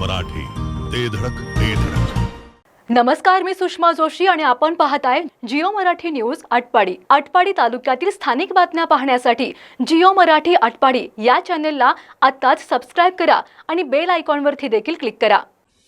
मराठी. ते धडक ते धडक. नमस्कार मी सुषमा जोशी आणि आपण पाहताय जिओ मराठी न्यूज आटपाडी. आटपाडी तालुक्यातील स्थानिक बातम्या पाहण्यासाठी जिओ मराठी आटपाडी या चॅनेलला आत्ताच सबस्क्राईब करा आणि बेल आयकॉनवरती देखील क्लिक करा.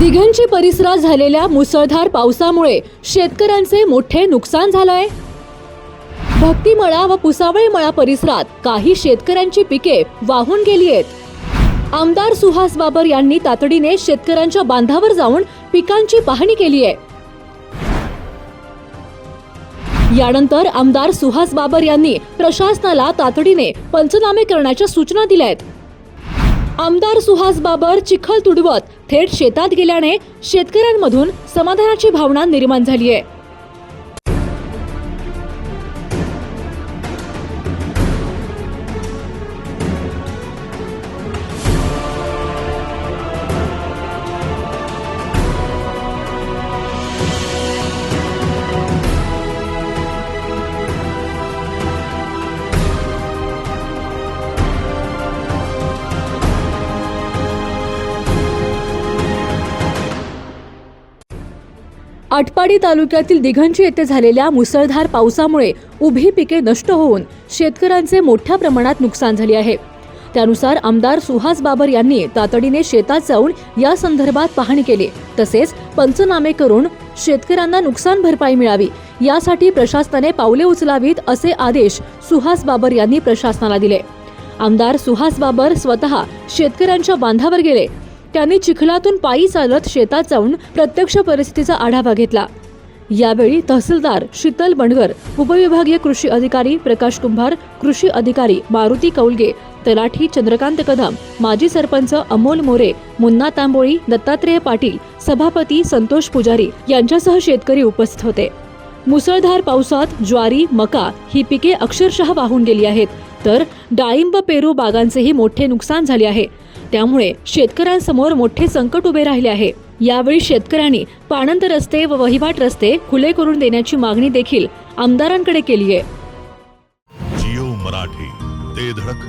दिघंची परिसरात झालेल्या मुसळधार पावसामुळे शेतकऱ्यांचे मोठे नुकसान झालंय. भक्तिमळा व पुसावळीमळा परिसरात काही शेतकऱ्यांची पिके वाहून गेली आहेत. आमदार सुहास बाबर यांनी तातडीने शेतकऱ्यांच्या बांधावर जाऊन पिकांची पाहणी केली आहे. यानंतर आमदार सुहास बाबर यांनी प्रशासनाला तातडीने पंचनामे करण्याच्या सूचना दिल्या आहेत. आमदार सुहास बाबर चिखल तुडवत थेट शेतात गेल्याने शेतकऱ्यांमधून समाधानाची भावना निर्माण झाली आहे. आटपाडी तालुक्यातील दिघंची येथे झालेल्या मुसळधार पावसामुळे उभी पिके नष्ट होऊन शेतकऱ्यांचे मोठ्या प्रमाणात नुकसान झाले आहे. त्यानुसार आमदार सुहास बाबर यांनी तातडीने शेतात जाऊन या संदर्भात पाहणी केली. तसेच पंचनामे करून शेतकऱ्यांना नुकसान भरपाई मिळावी. यासाठी प्रशासनाने पावले उचलावीत असे आदेश सुहास बाबर यांनी प्रशासनाला दिले. आमदार सुहास बाबर स्वतः शेतकऱ्यांच्या बांधावर गेले. त्यांनी चिखलातून पायी चालत शेतात जाऊन प्रत्यक्ष परिस्थितीचा आढावा घेतला. यावेळी तहसीलदार शीतल बंडगर उपविभागीय कृषी अधिकारी प्रकाश कुंभार कृषी अधिकारी मारुती कौलगे तलाठी चंद्रकांत कदम माजी सरपंच अमोल मोरे मुन्ना तांबोळी दत्तात्रेय पाटील सभापती संतोष पुजारी यांच्यासह शेतकरी उपस्थित होते. मुसळधार पावसात ज्वारी मका ही पिके अक्षरशः वाहून गेली आहेत. तर डाळिंब पेरू बागांचेही मोठे नुकसान झाले आहे. त्यामुळे शेतकऱ्यांसमोर मोठे संकट उभे राहिले आहे. यावेळी शेतकऱ्यांनी पाणंद रस्ते व वहिवाट रस्ते खुले करून देण्याची मागणी देखील आमदारांकडे केली आहे. जिओ मराठी ते धडक